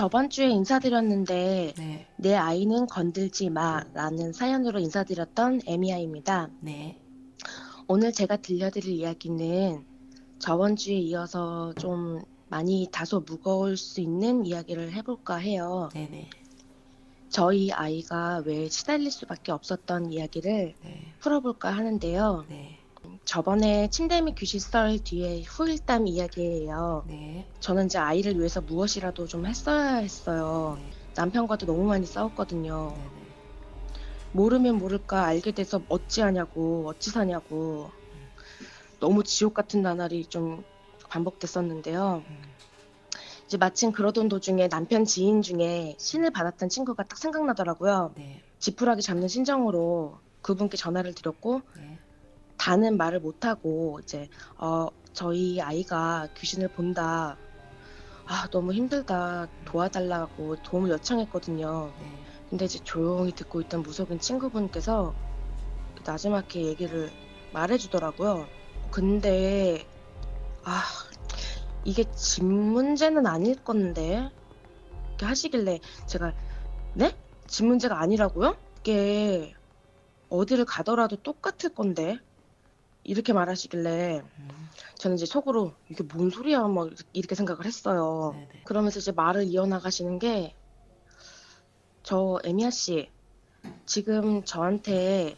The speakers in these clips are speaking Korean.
저번 주에 인사드렸는데 네, 내 아이는 건들지 마라는 사연으로 인사드렸던 에미아입니다. 네, 오늘 제가 들려드릴 이야기는 저번 주에 이어서 좀 많이 다소 무거울 수 있는 이야기를 해볼까 해요. 네, 네, 저희 아이가 왜 시달릴 수밖에 없었던 이야기를 네, 풀어볼까 하는데요. 네, 저번에 침대 및썰 뒤에 후일담 이야기예요. 네, 저는 이제 아이를 위해서 무엇이라도 좀 했어야 했어요. 네, 남편과도 너무 많이 싸웠거든요. 네, 모르면 모를까 알게 돼서 어찌하냐고 어찌 사냐고 너무 지옥 같은 나날이 좀 반복됐었는데요. 음, 이제 마침 그러던 도중에 남편 지인 중에 신을 받았던 친구가 딱 생각나더라고요. 네, 지푸라기 잡는 심정으로 그분께 전화를 드렸고 네, 다는 말을 못하고 이제 어 저희 아이가 귀신을 본다. 아 너무 힘들다 도와달라고 도움을 요청했거든요. 네, 근데 이제 조용히 듣고 있던 무속인 친구분께서 나지막히 얘기를 말해주더라고요. 근데 아 이게 집 문제는 아닐 건데 이렇게 하시길래 제가 네? 집 문제가 아니라고요? 이게 어디를 가더라도 똑같을 건데 이렇게 말하시길래 음, 저는 이제 속으로 이게 뭔 소리야 막 이렇게 생각을 했어요. 네, 네, 그러면서 이제 말을 이어나가시는 게 저 에미아 씨 지금 저한테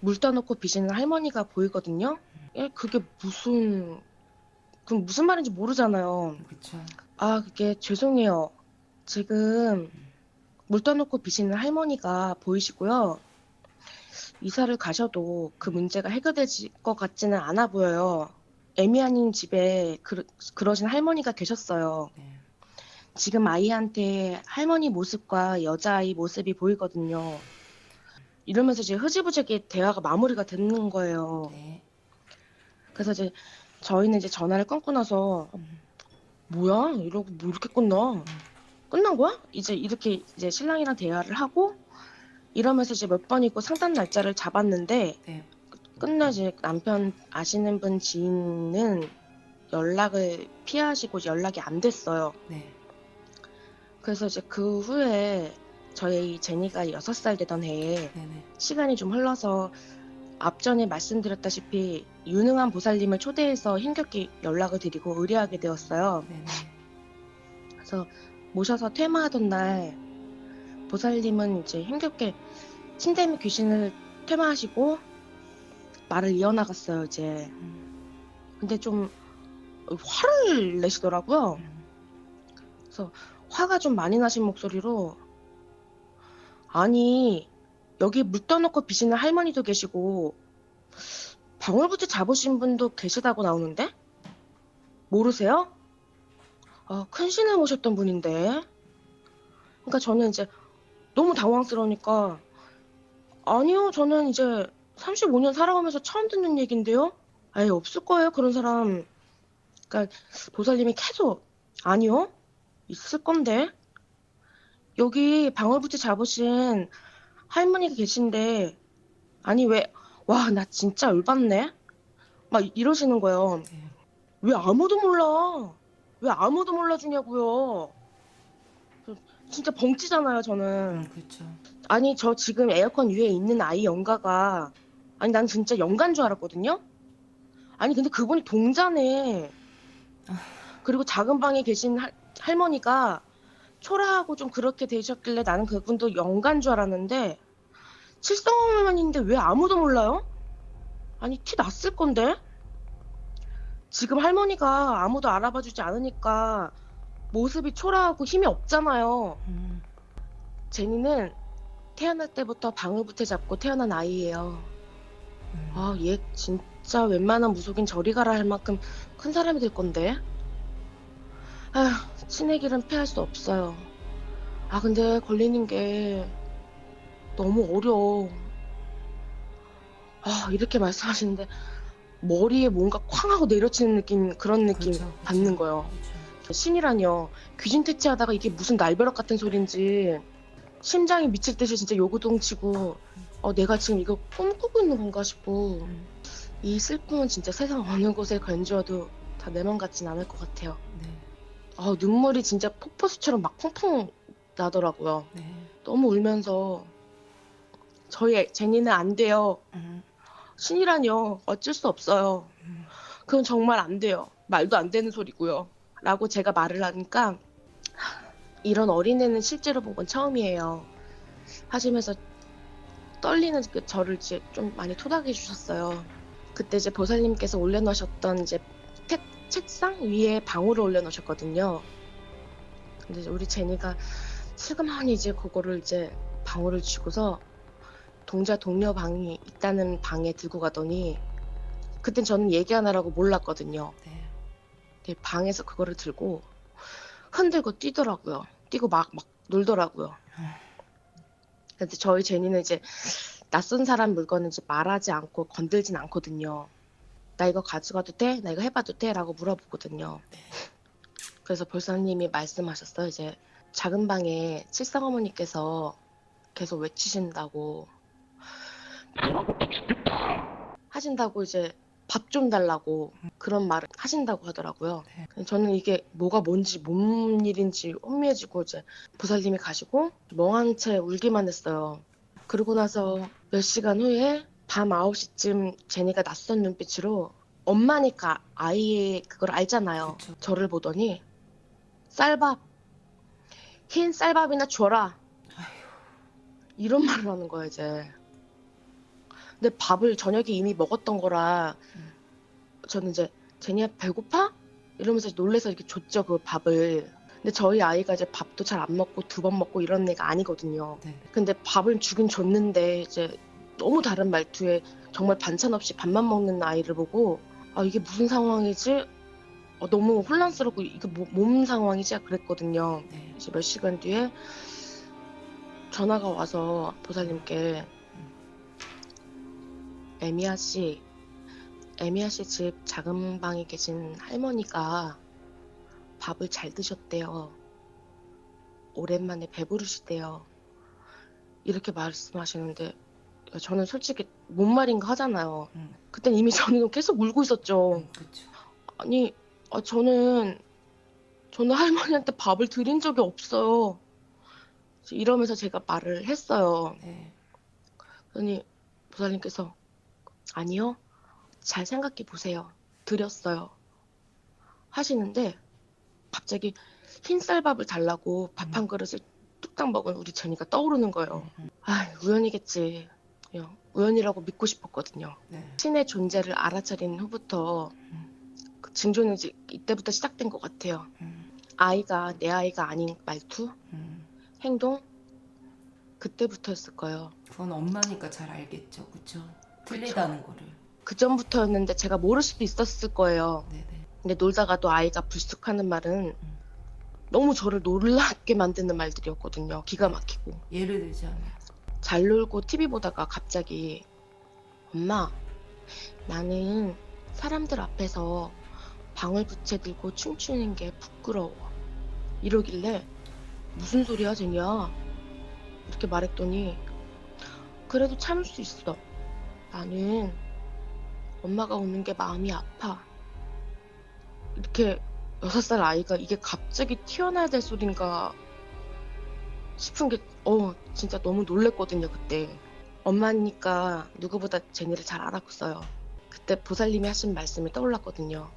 물 떠놓고 비시는 할머니가 보이거든요. 예, 그게 무슨 그 무슨 말인지 모르잖아요. 그쵸. 아 그게 죄송해요. 지금 물 떠놓고 비시는 할머니가 보이시고요. 이사를 가셔도 그 문제가 해결될 것 같지는 않아 보여요. 에미아님 집에 그, 그러신 할머니가 계셨어요. 네, 지금 아이한테 할머니 모습과 여자아이 모습이 보이거든요. 이러면서 이제 흐지부지하게 대화가 마무리가 되는 거예요. 네, 그래서 이제 저희는 이제 전화를 끊고 나서 음, 뭐야 이러고 뭐 이렇게 끝나? 끝난 거야? 이제 이렇게 이제 신랑이랑 대화를 하고 이러면서 이제 몇 번이고 상담 날짜를 잡았는데 네, 끝내 이제 남편 아시는 분 지인은 연락을 피하시고 연락이 안 됐어요. 네, 그래서 이제 그 후에 저희 제니가 여섯 살 되던 해에 네, 네, 시간이 좀 흘러서 앞전에 말씀드렸다시피 유능한 보살님을 초대해서 힘겹게 연락을 드리고 의뢰하게 되었어요. 네, 네, 그래서 모셔서 퇴마하던 날 보살님은 이제 힘겹게 및 귀신을 퇴마하시고 말을 이어나갔어요 이제. 음, 근데 좀 화를 내시더라고요. 음, 화가 좀 많이 나신 목소리로 아니 여기 물 떠놓고 비시는 할머니도 계시고 방울부채 잡으신 분도 계시다고 나오는데 모르세요? 아, 큰 신을 모셨던 분인데 그러니까 저는 이제 너무 당황스러우니까 아니요 저는 이제 35년 살아오면서 처음 듣는 얘긴데요 아예 없을 거예요 그런 사람 그러니까 보살님이 계속 아니요 있을 건데. 여기 방울부채 잡으신 할머니가 계신데, 아니, 왜, 와, 나 진짜 열받네? 막 이러시는 거예요. 네, 왜 아무도 몰라? 왜 아무도 몰라주냐고요? 저 진짜 벙찌잖아요, 저는. 음, 그쵸. 아니, 저 지금 에어컨 위에 있는 아이 영가가, 아니, 난 진짜 영가인 줄 알았거든요? 아니, 근데 그분이 동자네. 그리고 작은 방에 계신 할, 할머니가 초라하고 좀 그렇게 되셨길래 나는 그분도 영가인 줄 알았는데, 칠성어머니인데 왜 아무도 몰라요? 아니, 티 났을 건데? 지금 할머니가 아무도 알아봐 주지 않으니까 모습이 초라하고 힘이 없잖아요. 음, 제니는 태어날 때부터 방울부채 잡고 태어난 아이예요. 음, 아, 얘 진짜 웬만한 무속인 저리 가라 할 만큼 큰 사람이 될 건데. 아휴, 친의 길은 피할 수 없어요. 아, 근데 걸리는 게 너무 어려워. 아, 이렇게 말씀하시는데 머리에 뭔가 쾅 하고 내려치는 느낌, 그런 느낌 그쵸, 그쵸. 받는 거예요. 그쵸. 신이라뇨. 귀신 퇴치하다가 이게 무슨 날벼락 같은 소린지 심장이 미칠 듯이 진짜 요구동 치고 어, 내가 지금 이거 꿈꾸고 있는 건가 싶고 음, 이 슬픔은 진짜 세상 어느 곳에 건져도 다 내 맘 같진 않을 것 같아요. 네, 아, 눈물이 진짜 폭포수처럼 막 펑펑 나더라고요. 네. 너무 울면서 저희 애- 제니는 안 돼요. 음, 신이라뇨. 어쩔 수 없어요. 음. 그건 정말 안 돼요. 말도 안 되는 소리고요. 라고 제가 말을 하니까 이런 어린애는 실제로 본 건 처음이에요. 하시면서 떨리는 그 저를 이제 좀 많이 토닥여 주셨어요. 그때 이제 보살님께서 올려놓으셨던 이제 책, 책상 위에 방울을 올려놓으셨거든요. 근데 우리 제니가 슬그머니 이제 그거를 이제 방울을 쥐고서 동자 동료 방이 있다는 방에 들고 가더니 그땐 저는 얘기 하나라고 몰랐거든요. 네. 근데 방에서 그거를 들고 흔들고 뛰더라고요. 뛰고 막, 막 놀더라고요. 근데 저희 제니는 이제 낯선 사람 물건은 이제 말하지 않고 건들진 않거든요. 나 이거 가져가도 돼? 나 이거 해봐도 돼? 라고 물어보거든요. 그래서 볼사님이 말씀하셨어요. 이제 작은 방에 칠성 어머니께서 계속 외치신다고 하신다고 이제 밥 좀 달라고 그런 말을 하신다고 하더라고요. 저는 이게 뭐가 뭔지 뭔 일인지 혼미해지고 이제 보살님이 가시고 멍한 채 울기만 했어요. 그러고 나서 몇 시간 후에 밤 9시쯤 제니가 낯선 눈빛으로 엄마니까 아이의 그걸 알잖아요. 그쵸. 저를 보더니 쌀밥 흰 쌀밥이나 줘라 이런 말을 하는 거야 이제. 근데 밥을 저녁에 이미 먹었던 거라 음. 저는 이제 제니야 배고파? 이러면서 놀래서 이렇게 줬죠 그 밥을. 근데 저희 아이가 이제 밥도 잘 안 먹고 두 번 먹고 이런 애가 아니거든요. 네. 근데 밥을 주긴 줬는데 이제 너무 다른 말투에 정말 반찬 없이 밥만 먹는 아이를 보고 아 이게 무슨 상황이지? 어, 너무 혼란스럽고 이게 뭐, 몸 상황이지? 그랬거든요. 네. 이제 몇 시간 뒤에 전화가 와서 보살님께 에미아 씨, 에미아 씨 집 작은 방에 계신 할머니가 밥을 잘 드셨대요. 오랜만에 배부르시대요. 이렇게 말씀하시는데 저는 솔직히 뭔 말인가 하잖아요. 음. 그땐 이미 저는 계속 울고 있었죠. 음. 아니, 아, 저는, 저는 할머니한테 밥을 드린 적이 없어요. 이러면서 제가 말을 했어요. 네. 그러니 보살님께서, 아니요. 잘 생각해 보세요. 드렸어요. 하시는데, 갑자기 흰쌀밥을 달라고 밥 한 그릇을 뚝딱 먹은 우리 제니가 떠오르는 거예요. 음, 아, 우연이겠지. 그냥 우연이라고 믿고 싶었거든요. 네. 신의 존재를 알아차린 후부터 음, 그 징조는 이제 이때부터 시작된 것 같아요. 음, 아이가 내 아이가 아닌 말투, 음. 행동 그때부터였을 거예요. 그건 엄마니까 잘 알겠죠. 그쵸? 틀리다는 거를. 그 전부터였는데 제가 모를 수도 있었을 거예요. 네네. 근데 놀다가도 아이가 불쑥하는 말은 너무 저를 놀랍게 만드는 말들이었거든요. 기가 막히고. 예를 들자면. 잘 놀고 TV 보다가 갑자기 엄마 나는 사람들 앞에서 방울부채 들고 춤추는 게 부끄러워 이러길래 무슨 소리야 제니야 이렇게 말했더니 그래도 참을 수 있어 나는 엄마가 우는 게 마음이 아파 이렇게 여섯 살 아이가 이게 갑자기 튀어나야 될 소린가 싶은 게, 어, 진짜 너무 놀랬거든요, 그때. 엄마니까 누구보다 제니를 잘 알았어요. 그때 보살님이 하신 말씀이 떠올랐거든요.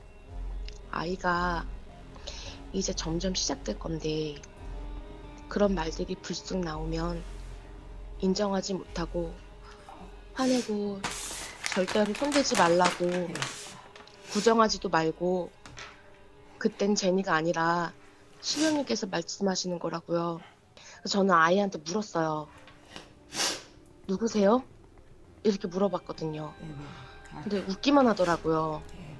아이가 이제 점점 시작될 건데, 그런 말들이 불쑥 나오면 인정하지 못하고, 화내고, 절대로 손대지 말라고, 네. 부정하지도 말고, 그땐 제니가 아니라 신령님께서 말씀하시는 거라고요. 저는 아이한테 물었어요. 누구세요? 이렇게 물어봤거든요. 근데 웃기만 하더라고요. 네.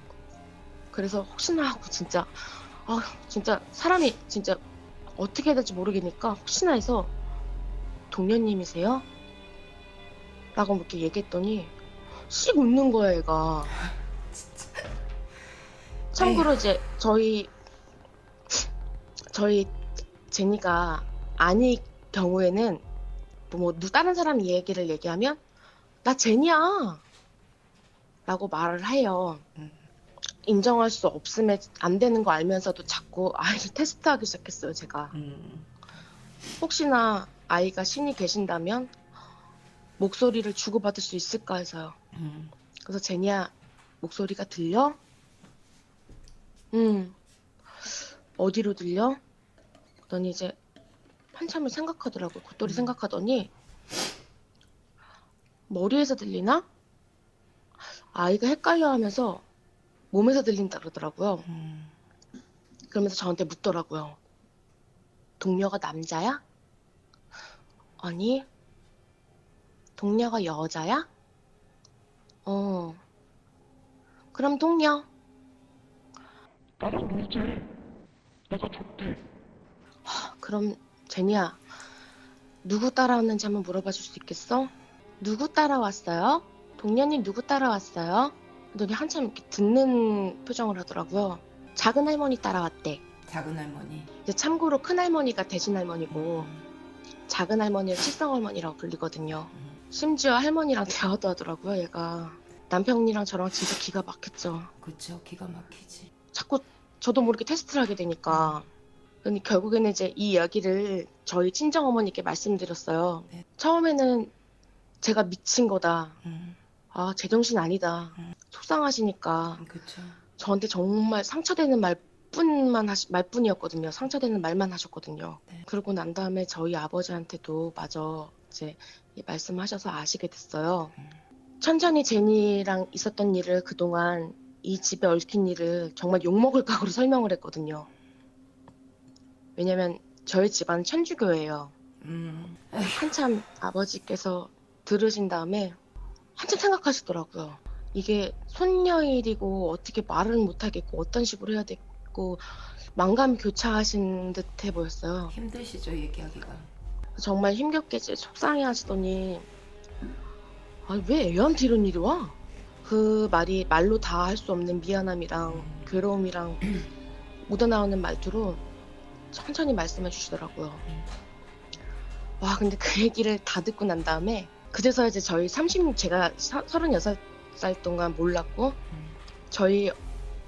그래서 혹시나 하고 진짜 아 진짜 사람이 진짜 어떻게 해야 될지 모르겠으니까 혹시나 해서 동료님이세요? 라고 이렇게 얘기했더니 씩 웃는 거야 얘가 참고로 이제 저희 저희 제니가 아닐 경우에는 뭐 누- 다른 사람 얘기를 얘기하면 나 제니야 라고 말을 해요 음. 인정할 수 없음에 안 되는 거 알면서도 자꾸 아이를 테스트하기 시작했어요, 제가. 음. 혹시나 아이가 신이 계신다면 목소리를 주고받을 수 있을까 해서요. 음. 그래서 제니야, 목소리가 들려? 응. 어디로 들려? 그러더니 이제 한참을 생각하더라고. 굿돌이 음. 생각하더니 머리에서 들리나? 아이가 헷갈려 하면서 몸에서 들린다 그러더라고요. 음. 그러면서 저한테 묻더라고요. 동료가 남자야? 아니, 동료가 여자야? 어. 그럼 동료. 나랑 놀지. 내가 좋대. 그럼 제니야, 누구 따라왔는지 한번 물어봐 줄 수 있겠어? 누구 따라왔어요? 동료님 누구 따라왔어요? 그랬더니 한참 이렇게 듣는 표정을 하더라고요. 작은 할머니 따라왔대. 작은 할머니. 이제 참고로 큰 할머니가 대신 할머니고 음. 작은 할머니를 칠성 할머니라고 불리거든요. 음. 심지어 할머니랑 대화도 하더라고요, 얘가. 남편이랑 저랑 진짜 기가 막혔죠. 그쵸. 기가 막히지. 자꾸 저도 모르게 테스트를 하게 되니까. 그러니 결국에는 이제 이 이야기를 저희 친정 어머니께 말씀드렸어요. 네. 처음에는 제가 미친 거다. 음. 아, 제정신 아니다. 음. 속상하시니까 그쵸. 저한테 정말 상처되는 말 뿐만 하시, 말뿐이었거든요. 상처되는 말만 하셨거든요. 네. 그러고 난 다음에 저희 아버지한테도 마저 이제 이 말씀하셔서 아시게 됐어요. 음. 천천히 제니랑 있었던 일을 그동안 이 집에 얽힌 일을 정말 욕먹을 각오로 설명을 했거든요. 왜냐면 저희 집안은 천주교예요. 음. 한참 아버지께서 들으신 다음에 한참 생각하시더라고요. 이게 손녀 일이고 어떻게 말을 못하겠고 어떤 식으로 해야 되고 만감 교차하신 듯해 보였어요. 힘드시죠 얘기하기가. 정말 힘겹게 이제 속상해 하시더니 아, 왜 애한테 이런 일이 와? 그 말이 말로 다 할 수 없는 미안함이랑 음. 괴로움이랑 묻어나오는 말투로 천천히 말씀해 주시더라고요. 음. 와, 근데 그 얘기를 다 듣고 난 다음에 그제서야 이제 저희 30, 제가 서, 36살 동안 몰랐고 음. 저희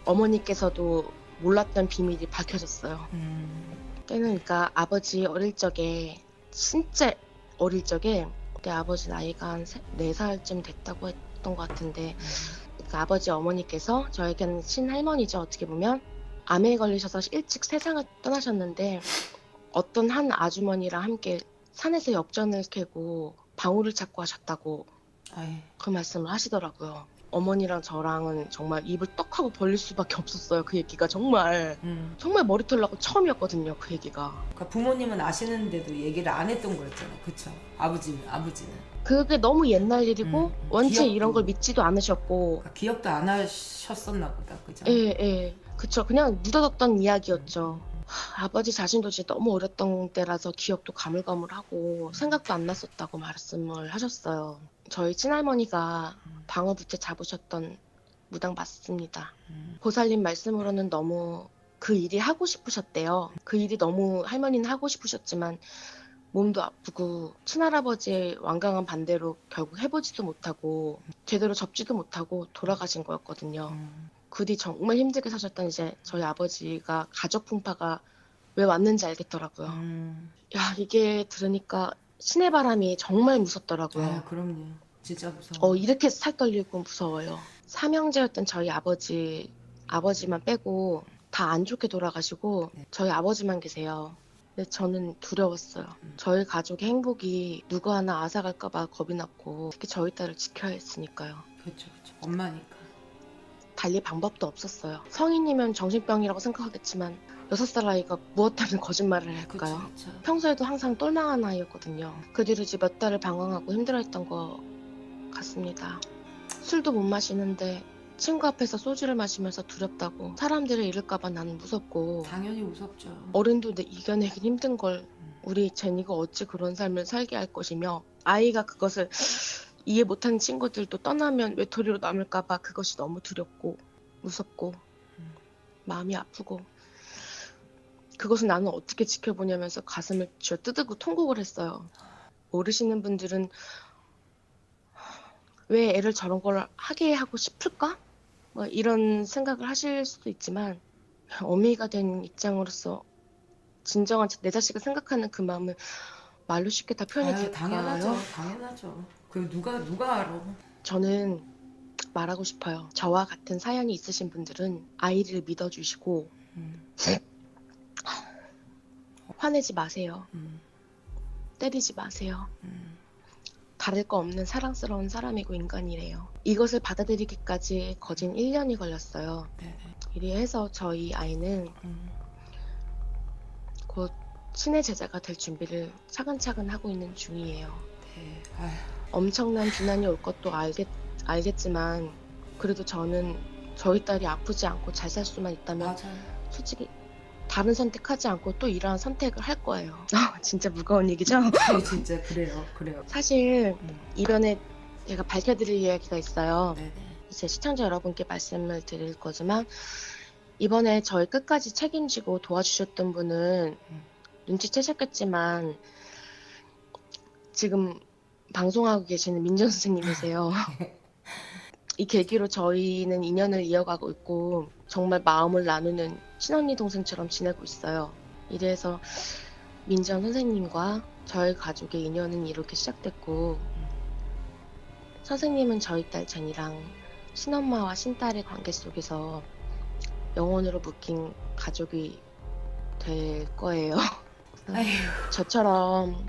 어머니께서도 몰랐던 비밀이 밝혀졌어요. 음. 때는 그러니까 아버지 어릴 적에 진짜 어릴 적에 그때 아버지 나이가 한 4살쯤 됐다고 했던 것 같은데 그 아버지 어머니께서 저에게는 친할머니죠 어떻게 보면 암에 걸리셔서 일찍 세상을 떠나셨는데 어떤 한 아주머니랑 함께 산에서 엽전을 캐고 방울을 찾고 하셨다고 아예. 그 말씀을 하시더라고요. 어머니랑 저랑은 정말 입을 떡 하고 벌릴 수밖에 없었어요. 그 얘기가 정말 음. 정말 머리털 나고 처음이었거든요. 그 얘기가. 그러니까 부모님은 아시는데도 얘기를 안 했던 거였잖아. 그쵸. 아버지는 아버지는. 그게 너무 옛날 일이고 음, 원체 기억도. 이런 걸 믿지도 않으셨고 그러니까 기억도 안 하셨었나 보다. 그죠. 예, 예. 그쵸. 그냥 묻어뒀던 이야기였죠. 하, 아버지 자신도 이제 너무 어렸던 때라서 기억도 가물가물하고 생각도 안 났었다고 말씀을 하셨어요. 저희 친할머니가 음. 방어부채 잡으셨던 무당 맞습니다. 음. 보살님 말씀으로는 너무 그 일이 하고 싶으셨대요. 그 일이 너무 할머니는 하고 싶으셨지만 몸도 아프고 친할아버지의 완강한 반대로 결국 해보지도 못하고 제대로 접지도 못하고 돌아가신 거였거든요. 음. 그뒤 정말 힘들게 사셨던 이제 저희 아버지가 가족 풍파가 왜 왔는지 알겠더라고요. 음. 야 이게 들으니까 신의 바람이 정말 무섭더라고요. 아, 그럼요. 진짜 무서워. 어 이렇게 살 떨리고 무서워요. 삼형제였던 저희 아버지 아버지만 빼고 다 안 좋게 돌아가시고 네. 저희 아버지만 계세요. 근데 저는 두려웠어요. 음. 저희 가족의 행복이 누구 하나 앗아갈까봐 겁이 났고 특히 저희 딸을 지켜야 했으니까요. 그렇죠, 그렇죠. 엄마니까. 달리 방법도 없었어요. 성인이면 정신병이라고 생각하겠지만 여섯 살 아이가 무엇 때문에 거짓말을 할까요? 그렇죠, 그렇죠. 평소에도 항상 똘망한 아이였거든요. 그 뒤로 이제 몇 달을 방황하고 힘들어했던 것 같습니다. 술도 못 마시는데 친구 앞에서 소주를 마시면서 두렵다고 사람들을 잃을까봐 나는 무섭고 당연히 무섭죠. 어른도 내 이겨내긴 힘든 걸 음. 우리 제니가 어찌 그런 삶을 살게 할 것이며 아이가 그것을 이해 못하는 친구들도 떠나면 외톨이로 남을까봐 그것이 너무 두렵고 무섭고 음. 마음이 아프고 그것을 나는 어떻게 지켜보냐면서 가슴을 쥐어 뜯고 통곡을 했어요. 모르시는 분들은 왜 애를 저런 걸 하게 하고 싶을까? 뭐 이런 생각을 하실 수도 있지만 어미가 된 입장으로서 진정한 내 자식을 생각하는 그 마음을 말로 쉽게 다 표현이 될까요? 당연하죠. 당연하죠. 그 누가 누가 알아? 저는 말하고 싶어요. 저와 같은 사연이 있으신 분들은 아이를 믿어주시고 음, 화내지 마세요. 음, 때리지 마세요. 음. 다를 거 없는 사랑스러운 사람이고 인간이래요. 이것을 받아들이기까지 거진 1년이 걸렸어요. 네네. 이리해서 저희 아이는 음, 곧 신의 제자가 될 준비를 차근차근 하고 있는 중이에요. 네. 엄청난 비난이 올 것도 알겠, 알겠지만 그래도 저는 저희 딸이 아프지 않고 잘 살 수만 있다면 맞아요. 솔직히 다른 선택하지 않고 또 이러한 선택을 할 거예요. 아, 진짜 무거운 얘기죠? 네, 진짜 그래요. 그래요. 사실 음, 이번에 제가 밝혀드릴 이야기가 있어요. 네네. 이제 시청자 여러분께 말씀을 드릴 거지만 이번에 저희 끝까지 책임지고 도와주셨던 분은 음. 눈치채셨겠지만 지금 방송하고 계시는 민정 선생님이세요. 이 계기로 저희는 인연을 이어가고 있고 정말 마음을 나누는 친언니 동생처럼 지내고 있어요. 이래서 민정 선생님과 저희 가족의 인연은 이렇게 시작됐고 선생님은 저희 딸 제니랑 친엄마와 신딸의 관계 속에서 영원으로 묶인 가족이 될 거예요. 아휴, 저처럼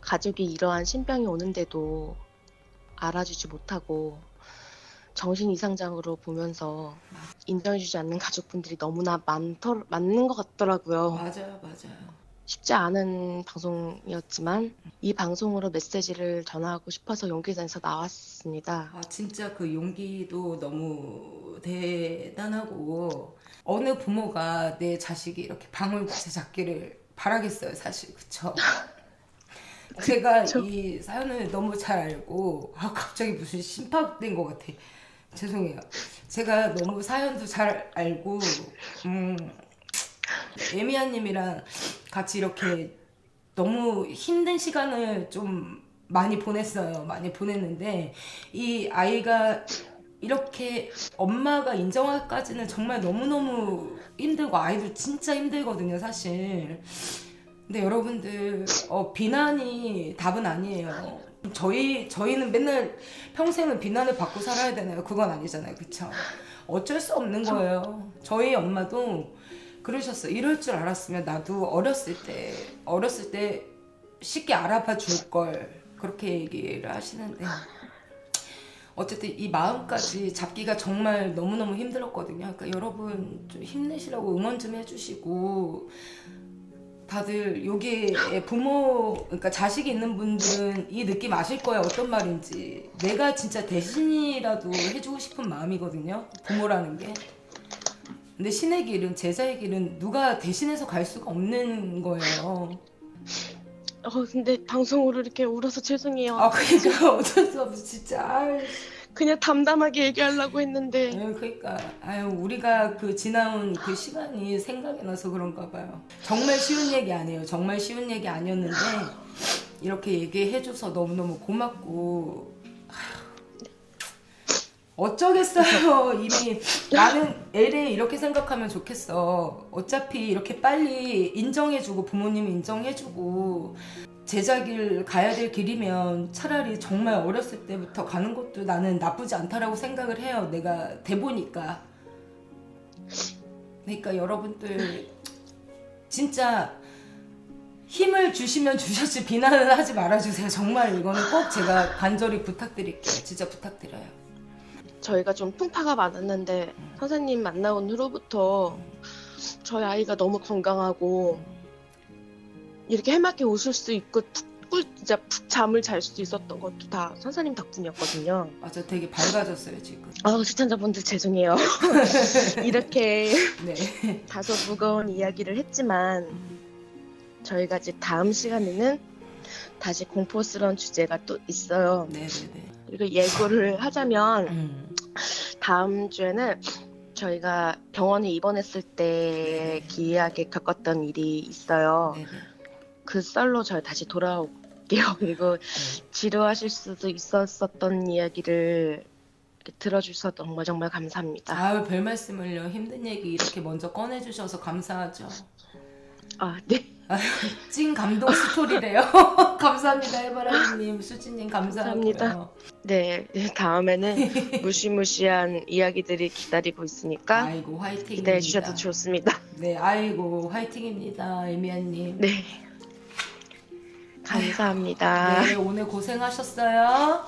가족이 이러한 신병이 오는데도 알아주지 못하고 정신 이상장으로 보면서 인정해주지 않는 가족분들이 너무나 많더, 많는 것 같더라고요. 맞아요, 맞아요. 쉽지 않은 방송이었지만 이 방송으로 메시지를 전하고 싶어서 용기가 내서 나왔습니다. 아, 진짜 그 용기도 너무 대단하고 어느 부모가 내 자식이 이렇게 방울부채 잡기를 바라겠어요, 사실. 그쵸? 제가. 이 사연을 너무 잘 알고 아, 갑자기 무슨 심파된 것 같아. 죄송해요. 제가 너무 사연도 잘 알고 음, 에미아님이랑 같이 이렇게 너무 힘든 시간을 좀 많이 보냈어요. 많이 보냈는데 이 아이가 이렇게 엄마가 인정할까지는 정말 너무너무 힘들고 아이도 진짜 힘들거든요, 사실. 근데 여러분들 어, 비난이 답은 아니에요. 저희 저희는 맨날 평생을 비난을 받고 살아야 되나요? 그건 아니잖아요, 그쵸? 어쩔 수 없는 거예요. 저희 엄마도 그러셨어. 이럴 줄 알았으면 나도 어렸을 때 어렸을 때 쉽게 알아봐 줄 걸 그렇게 얘기를 하시는데 어쨌든 이 마음까지 잡기가 정말 너무너무 힘들었거든요. 그러니까 여러분 좀 힘내시라고 응원 좀 해주시고 다들 여기에 부모 그러니까 자식이 있는 분들은 이 느낌 아실 거예요. 어떤 말인지. 내가 진짜 대신이라도 해주고 싶은 마음이거든요. 부모라는 게. 근데 신의 길은 제자의 길은 누가 대신해서 갈 수가 없는 거예요. 어, 근데 방송으로 이렇게 울어서 죄송해요. 아 그러니까 어쩔 수 없어 진짜 아유, 그냥 담담하게 얘기하려고 했는데. 아유 그러니까. 아유 우리가 그 지나온 그 시간이 생각이 나서 그런가 봐요. 정말 쉬운 얘기 아니에요. 정말 쉬운 얘기 아니었는데 이렇게 얘기해줘서 너무너무 고맙고. 어쩌겠어요. 이미 나는 애를 이렇게 생각하면 좋겠어. 어차피 이렇게 빨리 인정해주고 부모님 인정해주고 제자길 가야 될 길이면 차라리 정말 어렸을 때부터 가는 것도 나는 나쁘지 않다라고 생각을 해요. 내가 대보니까. 그러니까 여러분들 진짜 힘을 주시면 주셨지 비난을 하지 말아주세요. 정말 이거는 꼭 제가 간절히 부탁드릴게요. 진짜 부탁드려요. 저희가 좀 풍파가 많았는데 선생님 만나온 후로부터 저희 아이가 너무 건강하고 이렇게 해맑게 웃을 수 있고 푹, 꿀, 진짜 푹 잠을 잘수 있었던 것도 다 선생님 덕분이었거든요. 맞아, 되게 밝아졌어요 지금. 아 시청자분들 죄송해요. 이렇게 네. 다소 무거운 이야기를 했지만 저희가 이제 다음 시간에는 다시 공포스러운 주제가 또 있어요. 네네네. 그리고 예고를 하자면 음. 다음 주에는 저희가 병원에 입원했을 때 네. 기이하게 겪었던 일이 있어요. 네네. 그 썰로 저희 다시 돌아올게요. 그리고 지루하실 수도 있었었던 이야기를 들어주셔서 정말 정말 감사합니다. 아유 별 말씀을요. 힘든 얘기 이렇게 먼저 꺼내주셔서 감사하죠. 아, 네. 찐 감동 스토리래요. 감사합니다 해바라기님, 수진님. 감사합니다. 네, 네, 다음에는 무시무시한 이야기들이 기다리고 있으니까 아이고 화이팅입니다. 기대해 주셔도 좋습니다. 네, 아이고 화이팅입니다, 에미안님. 네. 감사합니다. 네, 오늘 고생하셨어요.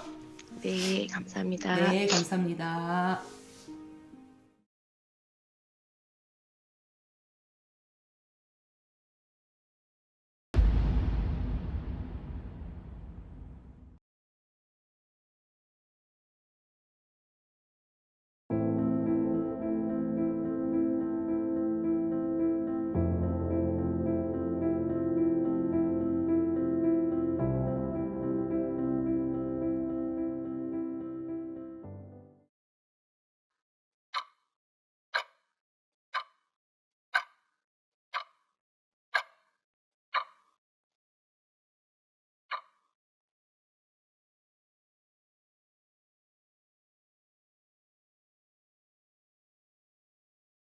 네, 감사합니다. 네, 감사합니다.